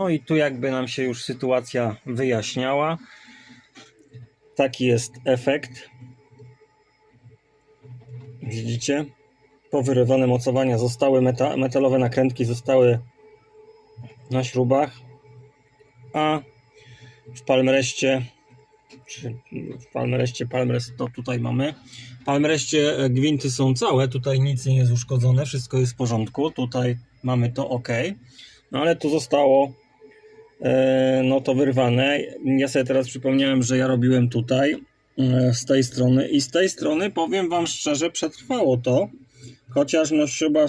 No i tu jakby nam się już sytuacja wyjaśniała. Taki jest efekt. Widzicie? Powyrywane mocowania zostały, meta, metalowe nakrętki zostały na śrubach, a w palmreście, czy w palmreście, palmrest to tutaj mamy. W palmreście e, gwinty są całe, tutaj nic nie jest uszkodzone, wszystko jest w porządku, tutaj mamy to ok. No ale tu zostało no to wyrwane. Ja sobie teraz przypomniałem, że ja robiłem tutaj e, z tej strony i z tej strony powiem Wam szczerze, przetrwało to. Chociaż no chyba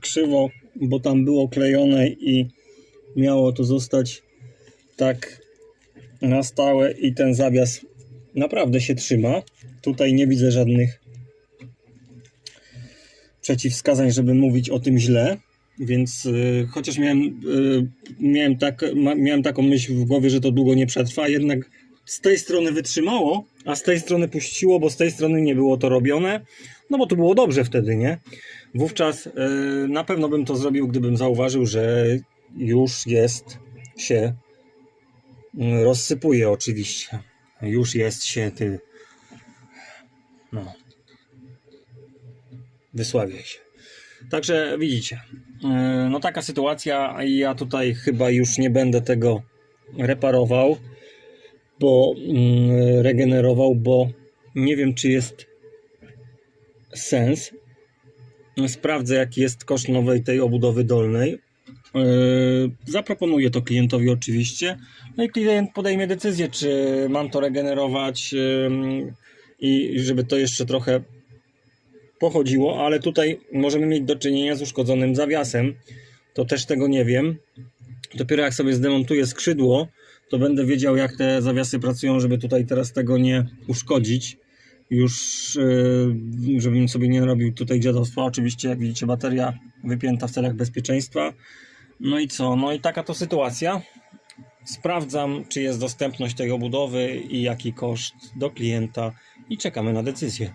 krzywo, bo tam było klejone i miało to zostać tak na stałe i ten zawias naprawdę się trzyma. Tutaj nie widzę żadnych przeciwwskazań, żeby mówić o tym źle. Więc y, chociaż miałem, y, miałem, tak, ma, miałem taką myśl w głowie, że to długo nie przetrwa, jednak z tej strony wytrzymało, a z tej strony puściło, bo z tej strony nie było to robione. No bo to było dobrze wtedy, nie? Wówczas y, na pewno bym to zrobił, gdybym zauważył, że już jest się y, rozsypuje oczywiście. Już jest się ty. No. Wysławiaj się. Także widzicie, e, no taka sytuacja ja tutaj chyba już nie będę tego reparował, bo mm, regenerował, bo nie wiem czy jest sens. Sprawdzę jaki jest koszt nowej tej obudowy dolnej. E, Zaproponuję to klientowi oczywiście. No i klient podejmie decyzję, czy mam to regenerować i żeby to jeszcze trochę pochodziło, ale tutaj możemy mieć do czynienia z uszkodzonym zawiasem. To też tego nie wiem. Dopiero jak sobie zdemontuję skrzydło, to będę wiedział, jak te zawiasy pracują, żeby tutaj teraz tego nie uszkodzić. Już, yy, żebym sobie nie robił tutaj dziadostwa. Oczywiście, jak widzicie, bateria wypięta w celach bezpieczeństwa. No i co? No i taka to sytuacja. Sprawdzam, czy jest dostępność tej obudowy i jaki koszt do klienta i czekamy na decyzję.